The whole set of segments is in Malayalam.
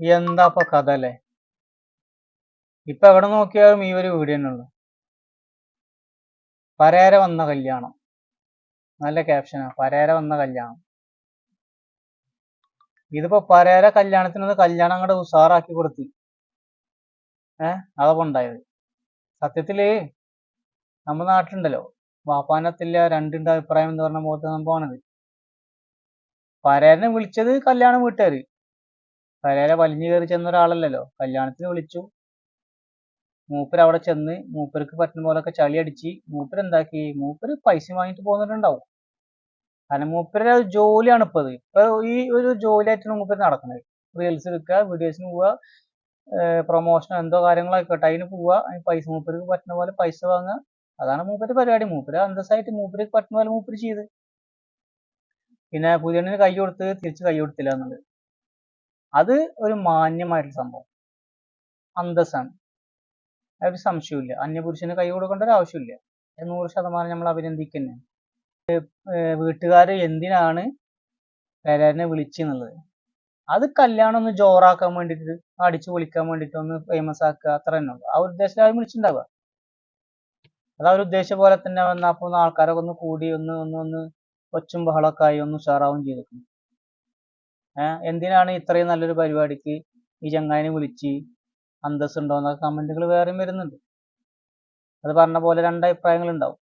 എന്താ ഇപ്പൊ കഥ അല്ലേ ഇപ്പൊ എവിടെ നോക്കിയാലും ഈ ഒരു വീഡിയോ തന്നെ ഉള്ളു. പരേര വന്ന കല്യാണം. നല്ല ക്യാപ്ഷനാ പരേര വന്ന കല്യാണം. ഇതിപ്പോ പരേര കല്യാണത്തിനൊന്ന് കല്യാണം അങ്ങോട്ട് ഉഷാറാക്കി കൊടുത്തി. ഏ? അതൊക്കെ ഉണ്ടായത്. സത്യത്തിൽ നമ്മുടെ നാട്ടിലുണ്ടല്ലോ. വാപ്പാനത്തില്ല രണ്ടിന്റെ അഭിപ്രായം എന്ന് പറഞ്ഞ പോലത്തെ സംഭവമാണിത്. പരേരനെ വിളിച്ചത് കല്യാണം വീട്ടുകാര്. പരേര വലിഞ്ഞു കയറി ചെന്ന ഒരാളല്ലല്ലോ. കല്യാണത്തിന് വിളിച്ചു. മൂപ്പർ അവിടെ ചെന്ന് മൂപ്പർക്ക് പറ്റുന്ന ഒക്കെ ചളി അടിച്ച് മൂപ്പർ എന്താക്കി? മൂപ്പർ പൈസ വാങ്ങിട്ട് പോകുന്നുണ്ടാവും കാരണം മൂപ്പരുടെ ജോലിയാണ് ഇപ്പൊ ഇത് ഇപ്പൊ ഈ ഒരു ജോലിയായിട്ടാണ് മൂപ്പര് നടക്കുന്നത്. റീൽസ് എടുക്കുക വീഡിയോസിന് പോവുക പ്രൊമോഷൻ എന്തോ കാര്യങ്ങളൊക്കെ അതിന് പോവുക. അതിന് പൈസ മൂപ്പർക്ക് പറ്റുന്ന പോലെ പൈസ വാങ്ങുക. അതാണ് മൂപ്പര് പരിപാടി. മൂപ്പര് അന്തസ്സായിട്ട് മൂപ്പർക്ക് പറ്റുന്ന പോലെ മൂപ്പര് ചെയ്ത്. പിന്നെ പുതിയണ്ണിന് കൈ കൊടുത്ത് തിരിച്ച് കൈ കൊടുത്തില്ല എന്നുള്ളത്. അത് ഒരു മാന്യമായിട്ടുള്ള സംഭവം. അന്തസ്സാണ്. അതൊരു സംശയമില്ല അന്യപുരുഷന് കൈ കൊടുക്കേണ്ട ഒരു ആവശ്യമില്ല നൂറ് ശതമാനം നമ്മൾ അഭിനന്ദിക്കുന്നു. വീട്ടുകാർ എന്തിനാണ് പെരേരനെ വിളിച്ചെന്നുള്ളത്? അത് കല്യാണം ഒന്ന് ജോറാക്കാൻ വേണ്ടിട്ട് അടിച്ചു പൊളിക്കാൻ വേണ്ടിട്ട് ഒന്ന് ഫേമസ് ആക്കുക അത്ര തന്നെ ഉള്ളു. ആ ഉദ്ദേശം വിളിച്ചിട്ടുണ്ടാവുക. അത് ഉദ്ദേശം പോലെ തന്നെ വന്നപ്പോൾ ആൾക്കാരൊക്കെ ഒന്ന് കൂടി ഒന്ന് ഒന്ന് ഒന്ന് ഒച്ചും ബഹളമൊക്കെ ആയി ഒന്ന് ഉഷാറാവും ഏഹ് എന്തിനാണ് ഇത്രയും നല്ലൊരു പരിപാടിക്ക് ഈ ചങ്ങായിനെ വിളിച്ച് അന്തസ് ഉണ്ടോ എന്നൊക്കെ കമന്റുകൾ വേറെയും വരുന്നുണ്ട്. അത് പറഞ്ഞ പോലെ രണ്ട് അഭിപ്രായങ്ങൾ ഉണ്ടാവും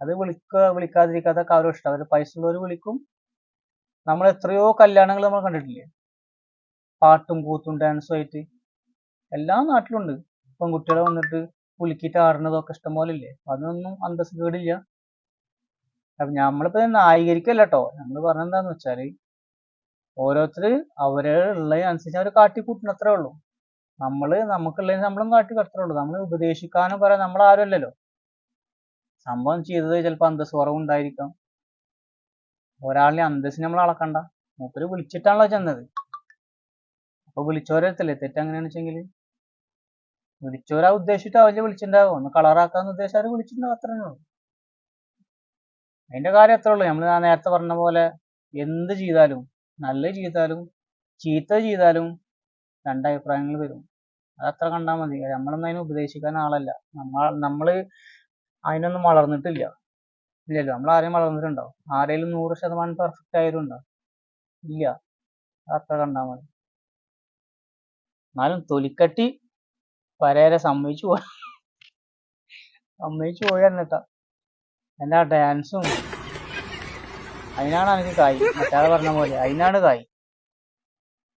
അത് വിളിക്കുക വിളിക്കാതിരിക്കാതൊക്കെ അവരും ഇഷ്ടം. അവർ പൈസ ഉള്ളവർ വിളിക്കും. നമ്മൾ എത്രയോ കല്യാണങ്ങൾ നമ്മൾ കണ്ടിട്ടില്ലേ? പാട്ടും കൂത്തും ഡാൻസും ആയിട്ട്. എല്ലാ നാട്ടിലുണ്ട്. പെൺകുട്ടികളെ വന്നിട്ട് പുലുക്കിയിട്ട് ആടുന്നതൊക്കെ ഇഷ്ടം പോലെ ഇല്ലേ അതൊന്നും അന്തസ് കേടില്ല. അപ്പൊ നമ്മളിപ്പോ ന്യായീകരിക്കല്ല കേട്ടോ നമ്മൾ പറഞ്ഞെന്താന്ന് വെച്ചാൽ ഓരോരുത്തർ അവരെ അനുസരിച്ച് അവർ കാട്ടിക്കൂട്ടണത്രേ ഉള്ളൂ. നമ്മൾ നമുക്കുള്ളതിന് നമ്മളും കാട്ടി അത്രേ ഉള്ളൂ നമ്മൾ ഉപദേശിക്കാനും പറയാൻ നമ്മൾ ആരുമല്ലല്ലോ സംഭവം ചെയ്തത് ചിലപ്പോൾ അന്തസ് കുറവുണ്ടായിരിക്കാം ഒരാളിനെ അന്തസ്സിന് നമ്മൾ അളക്കണ്ട. മൂപ്പര് വിളിച്ചിട്ടാണല്ലോ ചെന്നത്. അപ്പൊ വിളിച്ചോരത്തില്ലേ തെറ്റെങ്ങനെയാണെന്ന് വെച്ചെങ്കിൽ വിളിച്ചോരാ ഉദ്ദേശിച്ചിട്ട് അവർ വിളിച്ചിട്ടുണ്ടാവും. ഒന്ന് കളറാക്കാന്ന് ഉദ്ദേശിച്ചാൽ അവർ വിളിച്ചിട്ടുണ്ടാവും അത്രേ ഉള്ളൂ. അതിന്റെ കാര്യം അത്രേ ഉള്ളൂ? നമ്മൾ നേരത്തെ പറഞ്ഞ പോലെ എന്ത് ചെയ്താലും നല്ലത് ചെയ്താലും ചീത്ത ചെയ്താലും രണ്ടഭിപ്രായങ്ങൾ വരും. അതത്ര കണ്ടാൽ മതി. നമ്മളൊന്നും അതിനെ ഉപദേശിക്കാൻ ആളല്ല. നമ്മൾ നമ്മൾ അതിനൊന്നും വളർന്നിട്ടില്ല. ഇല്ലല്ലോ. നമ്മൾ ആരെയും വളർന്നിട്ടുണ്ടോ? ആരെങ്കിലും നൂറ് ശതമാനം പെർഫെക്റ്റ് ആയാലും ഉണ്ടോ ഇല്ല. അത്ര കണ്ടാൽ മതി. എന്നാലും തൊലിക്കട്ടി പരേരെ സമ്മതിച്ചു പോയി സമ്മതിച്ചു പോയാ എന്നിട്ടാ എന്റെ ആ ഡാൻസും അതിനാണ് എനിക്ക് കായ്. മറ്റാളെ പറഞ്ഞ പോലെ. അതിനാണ് കായ്.